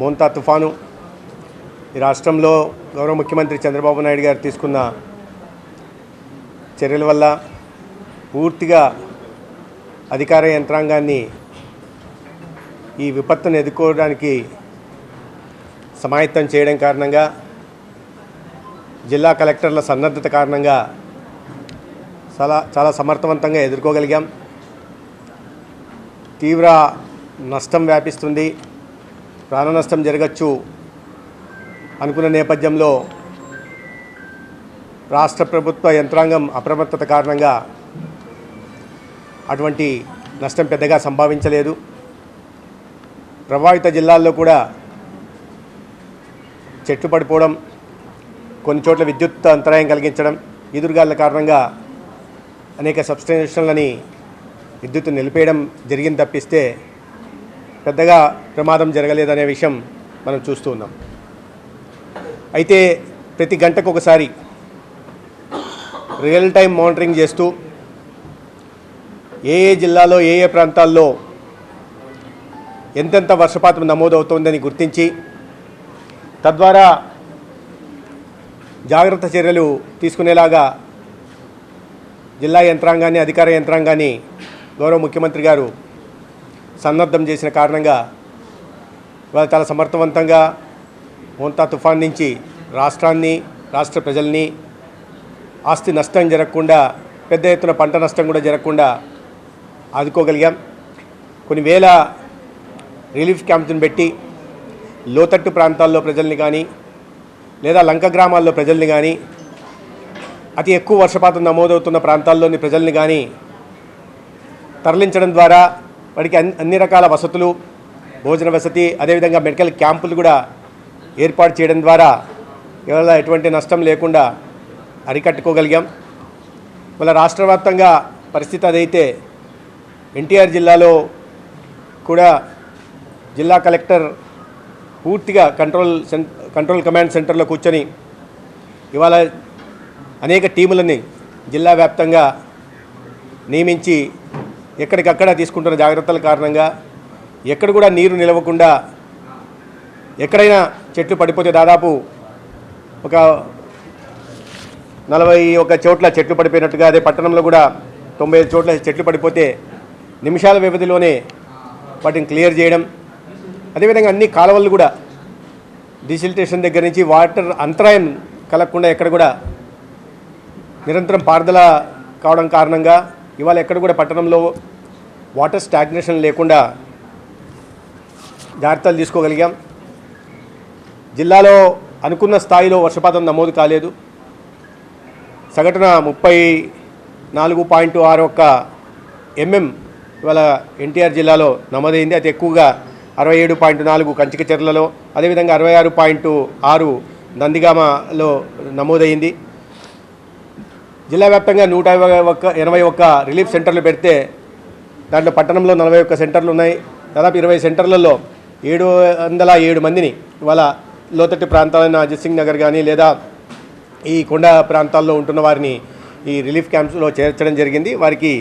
మోంతా తుఫాను. ఈ రాష్ట్రంలో గౌరవ ముఖ్యమంత్రి చంద్రబాబు నాయుడు గారు తీసుకున్న చర్యల వల్ల పూర్తిగా అధికార యంత్రాంగాన్ని ఈ విపత్తును ఎదుర్కోవడానికి సమాయత్తం చేయడం కారణంగా జిల్లా కలెక్టర్ల సన్నద్ధత కారణంగా చాలా చాలా సమర్థవంతంగా ఎదుర్కోగలిగాం. తీవ్ర నష్టం వ్యాపిస్తుంది. ప్రాణ నష్టం జరగచ్చు అనుకున్న నేపథ్యంలో రాష్ట్ర ప్రభుత్వ యంత్రాంగం అప్రమత్తత కారణంగా అటువంటి నష్టం పెద్దగా సంభవించలేదు. ప్రభావిత జిల్లాల్లో కూడా చెట్లు పడిపోవడం కొన్ని చోట్ల విద్యుత్ అంతరాయం కలిగించడం ఈదురుగాల కారణంగా అనేక సబ్స్టేషన్లని విద్యుత్ నిలిపేయడం జరిగింది తప్పిస్తే పెద్దగా ప్రమాదం జరగలేదనే విషయం మనం చూస్తూ ఉన్నాం. అయితే ప్రతి గంటకు ఒకసారి రియల్ టైం మానిటరింగ్ చేస్తూ ఏ ఏ జిల్లాలో ఏ ఏ ప్రాంతాల్లో ఎంతెంత వర్షపాతం నమోదవుతోందని గుర్తించి తద్వారా జాగ్రత్త చర్యలు తీసుకునేలాగా జిల్లా యంత్రాంగాన్ని అధికార యంత్రాంగాన్ని గౌరవ ముఖ్యమంత్రి గారు సన్నద్ధం చేసిన కారణంగా ఇవాళ చాలా సమర్థవంతంగా మోంతా తుఫాన్ నుంచి రాష్ట్రాన్ని రాష్ట్ర ప్రజల్ని ఆస్తి నష్టం జరగకుండా పెద్ద ఎత్తున పంట నష్టం కూడా జరగకుండా ఆదుకోగలిగాం. కొన్ని వేల రిలీఫ్ క్యాంప్స్ని పెట్టి లోతట్టు ప్రాంతాల్లో ప్రజల్ని కానీ లేదా లంక గ్రామాల్లో ప్రజల్ని కానీ అతి ఎక్కువ వర్షపాతం నమోదవుతున్న ప్రాంతాల్లోని ప్రజల్ని కానీ తరలించడం ద్వారా వాడికి అన్ని అన్ని రకాల వసతులు భోజన వసతి అదేవిధంగా మెడికల్ క్యాంపులు కూడా ఏర్పాటు చేయడం ద్వారా ఇవాళ ఎటువంటి నష్టం లేకుండా అరికట్టుకోగలిగాం. ఇవాళ రాష్ట్ర వ్యాప్తంగా పరిస్థితి అదైతే ఎన్టీఆర్ జిల్లాలో కూడా జిల్లా కలెక్టర్ పూర్తిగా కంట్రోల్ కంట్రోల్ కమాండ్ సెంటర్లో కూర్చొని ఇవాళ అనేక టీములని జిల్లా వ్యాప్తంగా నియమించి ఎక్కడికక్కడ తీసుకుంటున్న జాగ్రత్తల కారణంగా ఎక్కడ కూడా నీరు నిలవకుండా ఎక్కడైనా చెట్లు పడిపోతే దాదాపు ఒక నలభై ఒక చోట్ల చెట్లు పడిపోయినట్టుగా అదే పట్టణంలో కూడా తొంభై ఐదు చోట్ల చెట్లు పడిపోతే నిమిషాల వ్యవధిలోనే వాటిని క్లియర్ చేయడం. అదేవిధంగా అన్ని కాలువలు కూడా డిసిల్టేషన్ దగ్గర నుంచి వాటర్ అంతరాయం కలగకుండా ఎక్కడ కూడా నిరంతరం పారుదల కావడం కారణంగా ఇవాళ ఎక్కడ కూడా పట్టణంలో వాటర్ స్టాగ్నేషన్ లేకుండా జాగ్రత్తలు తీసుకోగలిగాం. జిల్లాలో అనుకున్న స్థాయిలో వర్షపాతం నమోదు కాలేదు. సగటున ముప్పై నాలుగు పాయింట్ ఆరు ఒక్క ఎంఎం ఇవాళ ఎన్టీఆర్ జిల్లాలో నమోదైంది. అతి ఎక్కువగా అరవై ఏడు పాయింట్ నాలుగు కంచికచెర్లలో అదేవిధంగా అరవై ఆరు పాయింట్ ఆరు నందిగామలో నమోదైంది. జిల్లా వ్యాప్తంగా నూట ఒక్క ఎనభై ఒక్క రిలీఫ్ సెంటర్లు పెడితే దాంట్లో పట్టణంలో నలభై ఒక్క సెంటర్లు ఉన్నాయి. దాదాపు ఇరవై సెంటర్లలో ఏడు వందల ఏడు మందిని ఇవాళ లోతట్టు ప్రాంతాలైన అజిత్ సింగ్ నగర్ కానీ లేదా ఈ కొండ ప్రాంతాల్లో ఉంటున్న వారిని ఈ రిలీఫ్ క్యాంప్స్లో చేర్చడం జరిగింది. వారికి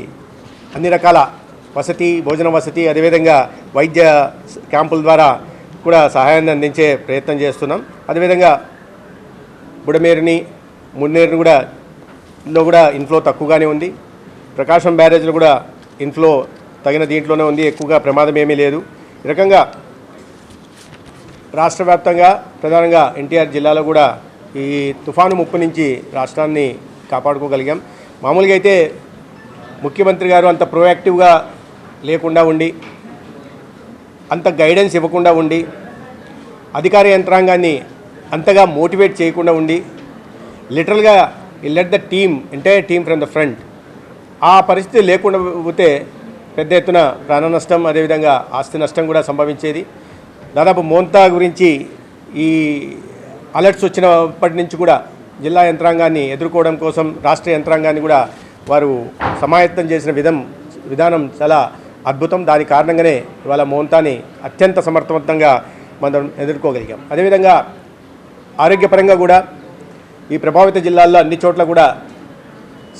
అన్ని రకాల వసతి భోజన వసతి అదేవిధంగా వైద్య క్యాంపుల ద్వారా కూడా సహాయాన్ని అందించే ప్రయత్నం చేస్తున్నాం. అదేవిధంగా బుడమేరుని మున్నేరుని కూడా లో కూడా ఇన్ఫ్లో తక్కువగానే ఉంది. ప్రకాశం బ్యారేజ్లో కూడా ఇన్ఫ్లో తగిన దీంట్లోనే ఉంది. ఎక్కువగా ప్రమాదం ఏమీ లేదు. ఈ రకంగా రాష్ట్ర వ్యాప్తంగా ప్రధానంగా ఎన్టీఆర్ జిల్లాలో కూడా ఈ తుఫాను ముప్పు నుంచి రాష్ట్రాన్ని కాపాడుకోగలిగాం. మామూలుగా అయితే ముఖ్యమంత్రి గారు అంత ప్రోయాక్టివ్గా లేకుండా ఉండి అంత గైడెన్స్ ఇవ్వకుండా ఉండి అధికార యంత్రాంగాన్ని అంతగా మోటివేట్ చేయకుండా ఉండి లిటరల్గా ఈ let the team entire team from the front ఆ పరిస్థితి లేకుండా పోతే పెద్ద ఎత్తున ప్రాణ నష్టం అదేవిధంగా ఆస్తి నష్టం కూడా సంభవించేది. దాదాపు మోంతా గురించి ఈ అలర్ట్స్ వచ్చినప్పటి నుంచి కూడా జిల్లా యంత్రాంగాన్ని ఎదుర్కోవడం కోసం రాష్ట్ర యంత్రాంగాన్ని కూడా వారు సమాయత్తం చేసిన విధం విధానం చాలా అద్భుతం. దాని కారణంగానే ఇవాళ మోంతాని అత్యంత సమర్థవంతంగా మనం ఎదుర్కోగలిగాం. అదేవిధంగా ఆరోగ్యపరంగా కూడా ఈ ప్రభావిత జిల్లాల్లో అన్ని చోట్ల కూడా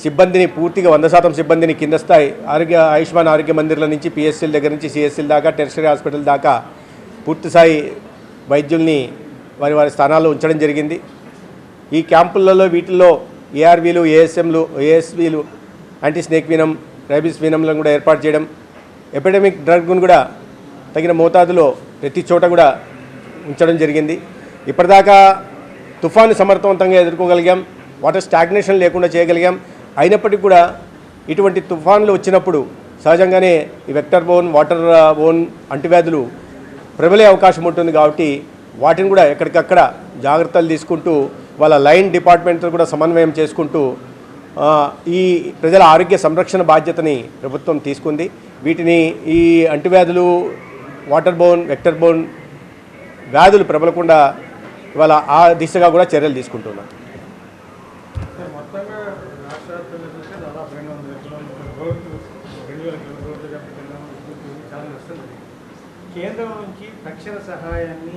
సిబ్బందిని పూర్తిగా వంద శాతం సిబ్బందిని కింద స్థాయి ఆరోగ్య ఆయుష్మాన్ ఆరోగ్య మందిర్ల నుంచి పిఎస్సీల దగ్గర నుంచి సిఎస్సీల దాకా టెరిషరీ హాస్పిటల్ దాకా పూర్తి స్థాయి వైద్యుల్ని వారి వారి స్థానాల్లో ఉంచడం జరిగింది. ఈ క్యాంపులలో వీటిల్లో ఏఆర్వీలు ఏఎస్ఎంలు ఏఎస్వీలు యాంటీ స్నేక్ వినం రైబిస్ వీనంలను కూడా ఏర్పాటు చేయడం ఎపిడమిక్ డ్రగ్ను కూడా తగిన మోతాదులో ప్రతి చోట కూడా ఉంచడం జరిగింది. ఇప్పటిదాకా తుఫాను సమర్థవంతంగా ఎదుర్కోగలిగాం. వాటర్ స్టాగ్నేషన్ లేకుండా చేయగలిగాం. అయినప్పటికీ కూడా ఇటువంటి తుఫాన్లు వచ్చినప్పుడు సహజంగానే ఈ వెక్టర్ బోన్ వాటర్ బోన్ అంటువ్యాధులు ప్రబలే అవకాశం ఉంటుంది కాబట్టి వాటిని కూడా ఎక్కడికక్కడ జాగ్రత్తలు తీసుకుంటూ వాళ్ళ లైన్ డిపార్ట్మెంట్తో కూడా సమన్వయం చేసుకుంటూ ఈ ప్రజల ఆరోగ్య సంరక్షణ బాధ్యతని ప్రభుత్వం తీసుకుంది. వీటిని ఈ అంటువ్యాధులు వాటర్ బోన్ వెక్టర్ బోన్ వ్యాధులు ప్రబలకుండా ఇవాళ ఆ దిశగా కూడా చర్యలు తీసుకుంటున్నాం. కేంద్రం నుంచి తక్షణ సహాయాన్ని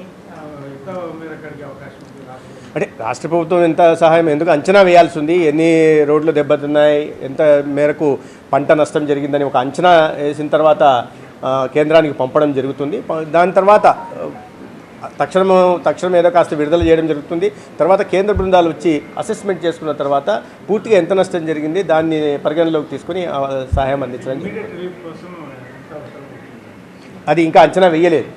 అంటే రాష్ట్ర ప్రభుత్వం ఎంత సహాయం ఎందుకు అంచనా వేయాల్సి ఉంది ఎన్ని రోడ్లు దెబ్బతిన్నాయి? ఎంత మేరకు పంట నష్టం జరిగిందని ఒక అంచనా వేసిన తర్వాత కేంద్రానికి పంపడం జరుగుతుంది. దాని తర్వాత తక్షణము తక్షణం ఏదో కాస్త విడుదల చేయడం జరుగుతుంది. తర్వాత కేంద్ర బృందాలు వచ్చి అసెస్మెంట్ చేసుకున్న తర్వాత పూర్తిగా ఎంత నష్టం జరిగింది దాన్ని పరిగణలోకి తీసుకుని సహాయం అందించడం? అది ఇంకా అంచనా వేయలేదు.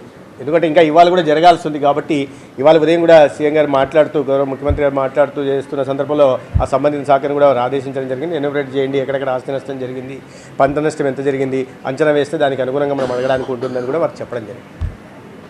ఎందుకంటే ఇంకా ఇవాళ కూడా జరగాల్సి ఉంది కాబట్టి ఇవాళ ఉదయం కూడా సీఎం గారు మాట్లాడుతూ గౌరవ ముఖ్యమంత్రి గారు మాట్లాడుతూ చేస్తున్న సందర్భంలో ఆ సంబంధిత శాఖను కూడా ఆదేశించడం జరిగింది. ఎన్యూమరేట్ చేయండి ఎక్కడెక్కడ ఆస్తి నష్టం జరిగింది పంట నష్టం ఎంత జరిగింది అంచనా వేస్తే దానికి అనుగుణంగా మనం అడగడానికి ఉంటుందని కూడా వారు చెప్పడం జరిగింది.